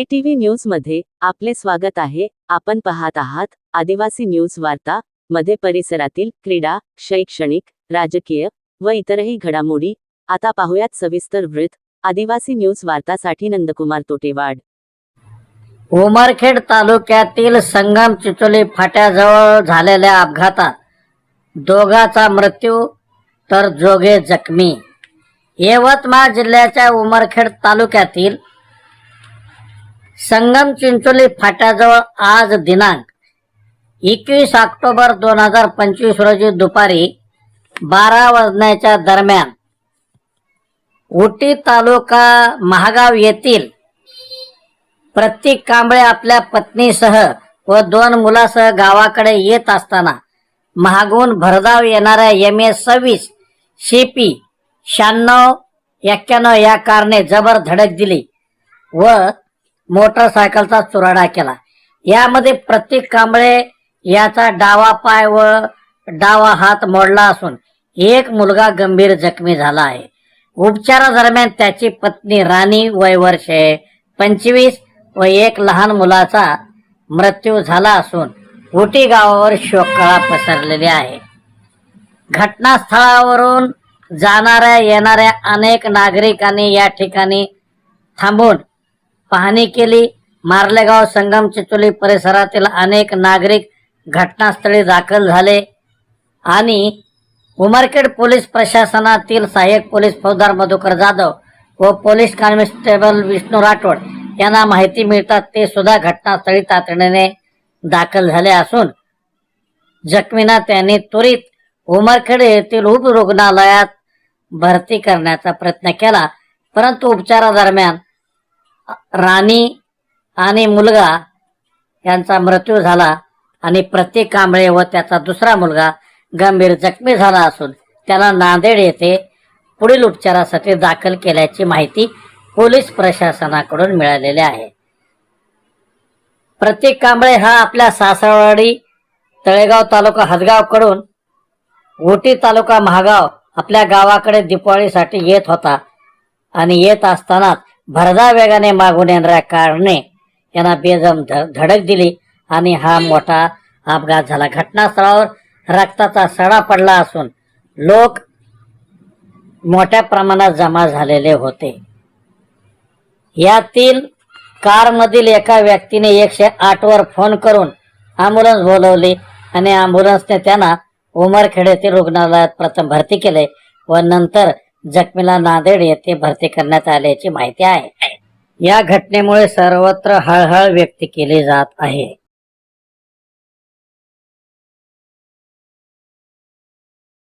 ए TV न्यूजमध्ये आपले स्वागत आहे. आपण पाहत आहात आदिवासी न्यूज वार्ता मध्ये परिसरातील क्रीडा शैक्षणिक राजकीय व इतरही घडामोडी. आता पाहूयात सविस्तर वृत्त. आदिवासी न्यूज वार्तासाठी नंदकुमार तोटेवाड. उमरखेड तालुक्यातील संगम चिचोली फाट्याजवळ झालेल्या अपघातात दोघाचा मृत्यू तर जोगे जखमी. यवतमाळ जिल्ह्याच्या उमरखेड तालुक्यातील संगम चिंचोली फाट्याजवळ आज दिनांक एकवीस ऑक्टोबर दोन हजार पंचवीस रोजी दुपारी बारा वाजण्याच्या दरम्यान उटी तालुका महागाव येथील प्रत्येक कांबळे आपल्या पत्नीसह व दोन मुलासह गावाकडे येत असताना महागून भरधाव येणाऱ्या एम एस सव्वीस शेपी शहाण्णव एक्क्याण्णव या कारने जबर धडक दिली व मोटरसायकलचा चुराडा केला. यामध्ये प्रत्येक कांबळे याचा डावा पाय व डावा हात मोडला असून एक मुलगा गंभीर जखमी झाला आहे. उपचारादरम्यान त्याची पत्नी राणी वय वर्षे पंचवीस व एक लहान मुलाचा मृत्यू झाला असून उटी गावावर शोककळा पसरलेली आहे. घटनास्थळावरून जाणाऱ्या येणाऱ्या अनेक नागरिकांनी या ठिकाणी थांबून पाहणी केली. मारलेगाव संगम चिचोली परिसरातील अनेक नागरिक घटनास्थळी दाखल झाले. आणि उमरखेड पोलीस प्रशासनातील सहाय्यक पोलीस फौजदार मधुकर जाधव व पोलीस कॉन्स्टेबल विष्णू राठोड यांना माहिती मिळतात ते सुद्धा घटनास्थळी तातडीने दाखल झाले असून जखमींना त्यांनी त्वरित उमरखेड येथील उप रुग्णालयात भरती करण्याचा प्रयत्न केला. परंतु उपचारादरम्यान राणी आणि मुलगा यांचा मृत्यू झाला आणि प्रत्येक कांबळे व त्याचा दुसरा मुलगा गंभीर जखमी झाला असून त्याला नांदेड येथे पुढील उपचारासाठी दाखल केल्याची माहिती पोलीस प्रशासनाकडून मिळालेली आहे. प्रत्येक कांबळे हा आपल्या सासरवाडी तळेगाव तालुका हदगावकडून ओटी तालुका महागाव आपल्या गावाकडे दिपावळीसाठी येत होता आणि येत असतानाच भरधा वेगाने मागून येणाऱ्या कारने यांना बेदम ध- धडक दिली आणि हा मोठा अपघात झाला. घटनास्थळावर रक्ताचा सडा पडला असून लोक मोठ्या प्रमाणात जमा झालेले होते. यातील कारमधील एका व्यक्तीने एकशे आठ वर फोन करून अँब्युलन्स बोलवली आणि अँब्युलन्सने त्यांना उमरखेड येथील रुग्णालयात प्रथम भरती केले व नंतर जखमीला नांदेड येथे भरती करण्यात आल्याची माहिती आहे. या घटनेमुळे सर्वत्र हळहळ व्यक्त केली जात आहे.